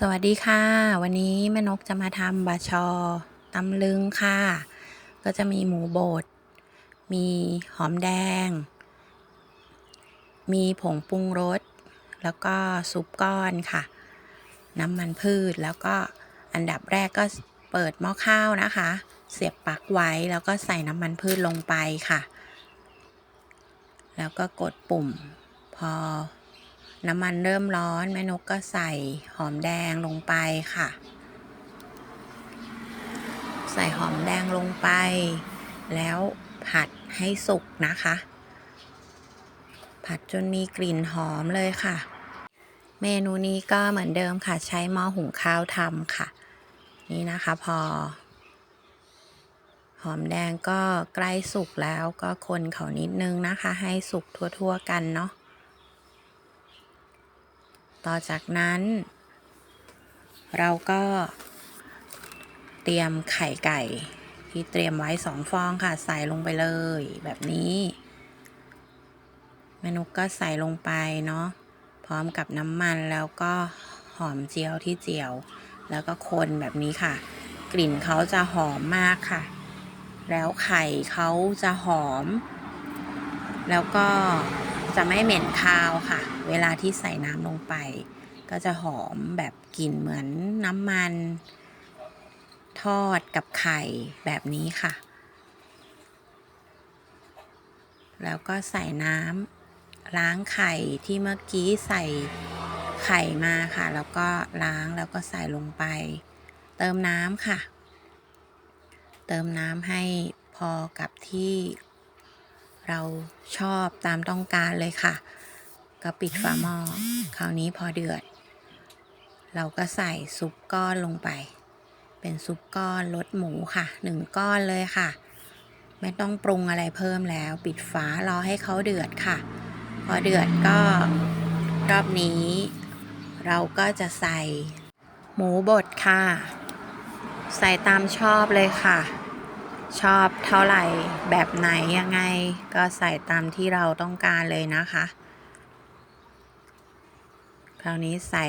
สวัสดีค่ะ วันนี้แม่นกจะมาทำบาชอตำลึงค่ะ ก็จะมีหมูบด มีหอมแดง มีผงปรุงรส แล้วก็ซุปก้อนค่ะ น้ำมันพืชแล้วก็อันดับแรกก็เปิดหม้อข้าวนะคะ เสียบปลั๊กไว้แล้วก็ใส่น้ำมันพืชลงไปค่ะ แล้วก็กดปุ่มพอ น้ำมันเริ่มร้อน แม่นกก็ใส่หอมแดงลงไปค่ะ ใส่หอมแดงลงไป แล้วผัดให้สุกนะคะ ผัดจนมีกลิ่นหอมเลยค่ะ เมนูนี้ก็เหมือนเดิมค่ะ ใช้หม้อหุงข้าวทำค่ะ นี่นะคะพอ หอมแดงก็ใกล้สุกแล้วก็คนเขานิดนึงนะคะ ให้สุกทั่วๆกันเนาะ ต่อจากนั้น เราก็เตรียมไข่ไก่ที่เตรียมไว้สองฟองค่ะ ใส่ลงไปเลยแบบนี้แม่นุกก็ใส่ลงไปเนาะพร้อมกับน้ำมันแล้วก็หอมเจียวที่เจียว แล้วก็คนแบบนี้ค่ะ กลิ่นเขาจะหอมมากค่ะ แล้วไข่เขาจะหอม แล้วก็ จะไม่เหม็นคาวค่ะ เวลาที่ใส่น้ำลงไป ก็จะหอมแบบกลิ่นเหมือนน้ำมัน ทอดกับไข่แบบนี้ค่ะ แล้วก็ใส่น้ำล้างไข่ที่เมื่อกี้ใส่ไข่มาค่ะ แล้วก็ล้างแล้วก็ใส่ลงไป เติมน้ำค่ะ เติมน้ำให้พอกับที่ เราชอบตามต้องการเลยค่ะ ก็ปิดฝาหม้อคราวนี้พอเดือด เราก็ใส่ซุปก้อนลงไป เป็นซุปก้อนรสหมูค่ะหนึ่งก้อนเลยค่ะ ไม่ต้องปรุงอะไรเพิ่มแล้ว ปิดฝารอให้เขาเดือดค่ะ พอเดือดก็รอบนี้ เราก็จะใส่หมูบดค่ะ ใส่ตามชอบเลยค่ะ ชอบเท่าไหร่แบบไหนยังไง ก็ใส่ตามที่เราต้องการเลยนะคะ คราวนี้ใส่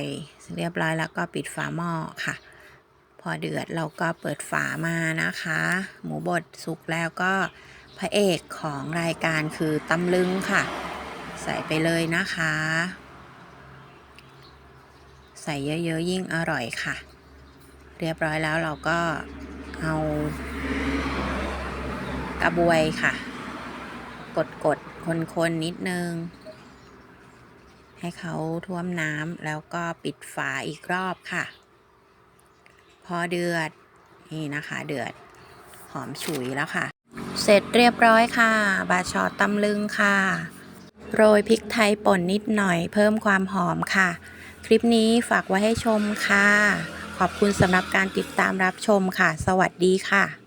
เรียบร้อยแล้วก็ปิดฝาหม้อค่ะ พอเดือดเราก็เปิดฝามานะคะ หมูบดสุกแล้วก็พระเอกของรายการคือตำลึงค่ะ ใส่ไปเลยนะคะ ใส่เยอะๆยิ่งอร่อยค่ะ เรียบร้อยแล้วเราก็เอา ระบวยค่ะ กดกดคนคนนิดนึง ให้เขาท่วมน้ำแล้วก็ปิดฝาอีกรอบค่ะ พอเดือด นี่นะคะเดือด หอมฉุยแล้วค่ะ เสร็จเรียบร้อยค่ะ บาชอตตำลึงค่ะ โรยพริกไทยป่นนิดหน่อยเพิ่มความหอมค่ะ คลิปนี้ฝากไว้ให้ชมค่ะ ขอบคุณสำหรับการติดตามรับชมค่ะ สวัสดีค่ะ